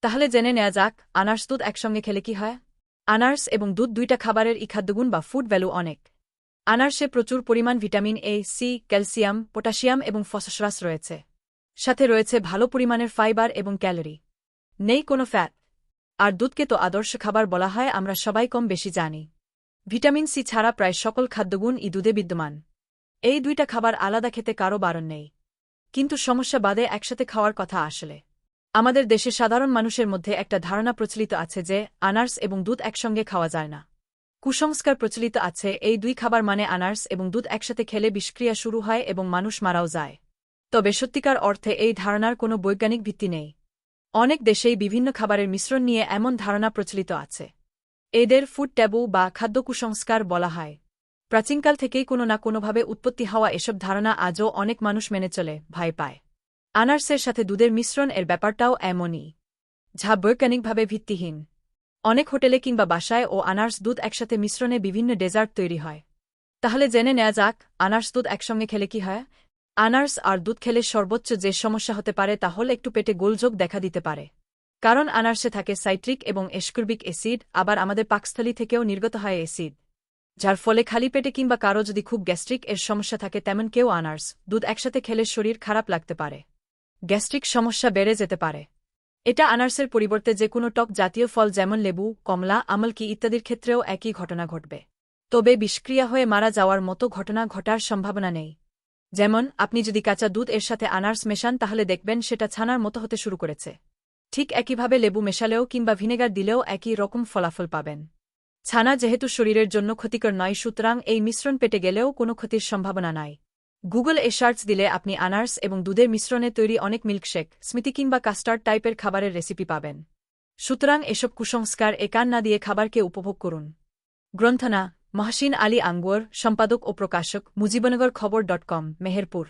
তাহলে জেনে নেওয়া যাক, আনার্স দুধ একসঙ্গে খেলে কি হয়? আনার্স এবং দুধ দুইটা খাবারের ই খাদ্যগুণ বা ফুড ভ্যালু অনেক। আনার্সে প্রচুর পরিমাণ vitamin A C calcium, potassium এবং ফসফরাস রয়েছে। সাথে রয়েছে ভালো পরিমাণের ফাইবার এবং ক্যালোরি। নেই কোনো ফ্যাট আর দুধকে তো আদর্শ খাবার বলা হয়, আমরা সবাই কম বেশি জানি। ভিটামিন সি ছাড়া প্রায় সকল খাদ্যগুণ ই দুধে বিদ্যমান। এই দুইটা খাবার আলাদা খেতে কারও বারণ নেই। কিন্তু সমস্যা বাদে একসাথে খাওয়ার কথা আসলে। আমাদের দেশে সাধারণ মানুষের মধ্যে একটা ধারণা প্রচলিত আছে যে, আনার্স এবং দুধ একসঙ্গে খাওয়া যায় না। কুসংস্কার প্রচলিত আছে, এই দুই খাবার মানে আনার্স এবং দুধ একসাথে খেলে বিষক্রিয়া শুরু হয় এবং মানুষ মারাও যায়। তবে সত্যিকার অর্থে এই ধারণার কোনো বৈজ্ঞানিক ভিত্তি নেই। অনেক দেশেই বিভিন্ন খাবারের মিশ্রণ নিয়ে এমন ধারণা প্রচলিত আছে। এদের ফুড ট্যাবু বা খাদ্য কুসংস্কার বলা হয়। প্রাচীনকাল থেকেই কোনো না কোনোভাবে উৎপত্তি হওয়া এসব ধারণা আজও অনেক মানুষ মেনে চলে, ভয় পায়। আনার্সের সাথে দুধের মিশ্রণ এর ব্যাপারটাও এমনই। যা বৈজ্ঞানিকভাবে ভিত্তিহীন। অনেক হোটেলে কিংবা বাসায় ও আনার্স দুধ একসাথে মিশ্রণে বিভিন্ন ডেজার্ট তৈরি হয়। তাহলে জেনে নেওয়া যাক, আনার্স দুধ একসঙ্গে খেলে কি হয়? আনার্স আর দুধ খেলে সর্বোচ্চ যে সমস্যা হতে পারে তা হল একটু পেটে গোলযোগ দেখা দিতে পারে। কারণ আনার্সে থাকে সাইট্রিক এবং এসকর্বিক অ্যাসিড, আবার আমাদের পাকস্থলী থেকেও নির্গত হয় অ্যাসিড। যার ফলে খালি পেটে কিংবা কারও যদি খুব গ্যাস্ট্রিক এর সমস্যা থাকে তেমন কেউ আনার্স দুধ একসাথে খেলে শরীর খারাপ লাগতে পারে। গ্যাস্ট্রিক সমস্যা বেড়ে যেতে পারে। এটা আনার্সের পরিবর্তে যে কোনো টক জাতীয় ফল যেমন লেবু, কমলা, আমলকি ইত্যাদির ক্ষেত্রেও একই ঘটনা ঘটবে। তবে বিষক্রিয়া হয়ে মারা যাওয়ার মতো ঘটনা ঘটার সম্ভাবনা নেই। যেমন, আপনি যদি কাঁচা দুধ এর সাথে আনার্স মেশান তাহলে দেখবেন সেটা ছানার মতো হতে শুরু করেছে। ঠিক একইভাবে লেবু মেশালেও কিংবা ভিনেগার দিলেও একই রকম ফলাফল পাবেন। ছানা যেহেতু শরীরের জন্য ক্ষতিকর নয়, সুতরাং এই মিশ্রণ পেটে গেলেও কোনো ক্ষতির সম্ভাবনা নাই। গুগল এ সার্চ দিলে আপনি আনার্স এবং দুধের মিশ্রণে তৈরি অনেক মিল্কশেক স্মৃতি কিংবা কাস্টার্ড টাইপের খাবারের রেসিপি পাবেন। সুতরাং এসব কুসংস্কার একান না দিয়ে খাবারকে উপভোগ করুন। গ্রন্থনা, মহাসিন আলী আঙ্গুয়ার সম্পাদক ও প্রকাশক, মুজিবনগর খবর ডট কম মেহেরপুর।